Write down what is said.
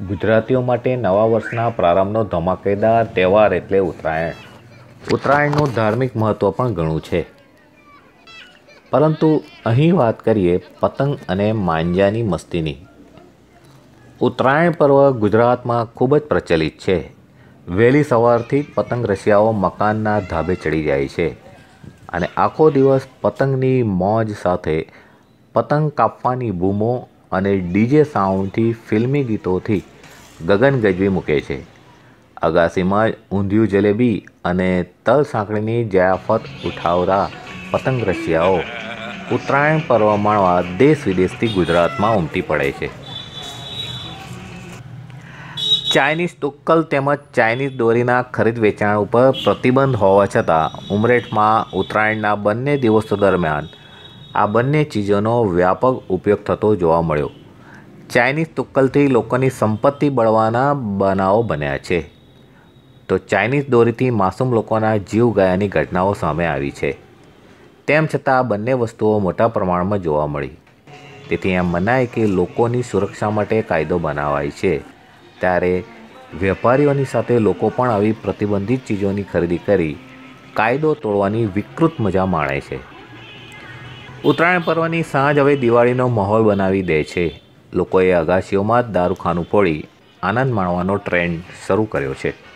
ગુજરાતીઓ માટે નવા વર્ષના પ્રારંભનો ધમાકેદાર તહેવાર એટલે ઉત્તરાયણ. ઉત્તરાયણનું ધાર્મિક મહત્ત્વ પણ ઘણું છે. પરંતુ અહીં વાત કરીએ પતંગ અને માંજાની મસ્તીની. ઉત્તરાયણ પર્વ ગુજરાતમાં ખૂબ જ પ્રચલિત છે. વહેલી સવારથી પતંગ રસિયાઓ મકાનના ધાબે ચડી જાય છે. અને આખો દિવસ પતંગની મોજ સાથે પતંગ કાપવાની બૂમો અને ડીજે સાઉન્ડથી ફિલ્મી ગીતોથી ગગન ગજવી મૂકે છે. અગાસીમાં જ ઊંધિયું જલેબી અને તલ સાંકળીની જયાફત ઉઠાવતા પતંગ રશિયાઓ ઉત્તરાયણ પર્વ માણવા દેશ વિદેશથી ગુજરાતમાં ઉમટી પડે છે. ચાઇનીઝ તુક્કલ તેમજ ચાઇનીઝ દોરીના ખરીદ વેચાણ ઉપર પ્રતિબંધ હોવા છતાં ઉમરેઠમાં ઉત્તરાયણના બંને દિવસો દરમિયાન આ બંને ચીજોનો વ્યાપક ઉપયોગ થતો જોવા મળ્યો. ચાઇનીઝ તુક્કલથી લોકોની સંપત્તિ બળવાના બનાવો બન્યા છે. તો ચાઇનીઝ દોરીથી માસૂમ લોકોના જીવ ગયાની ઘટનાઓ સામે આવી છે. તેમ છતાં આ બંને વસ્તુઓ મોટા પ્રમાણમાં જોવા મળી. તેથી એમ મનાય કે લોકોની સુરક્ષા માટે કાયદો બનાવાય છે. ત્યારે વેપારીઓની સાથે લોકો પણ આવી પ્રતિબંધિત ચીજોની ખરીદી કરી કાયદો તોડવાની વિકૃત મજા માણે છે. ઉત્તરાયણ પર્વની સાંજ હવે દિવાળીનો માહોલ બનાવી દે છે. લોકોએ અગાશીઓમાં જ દારૂખાનું ફોડી આનંદ માણવાનો ટ્રેન્ડ શરૂ કર્યો છે.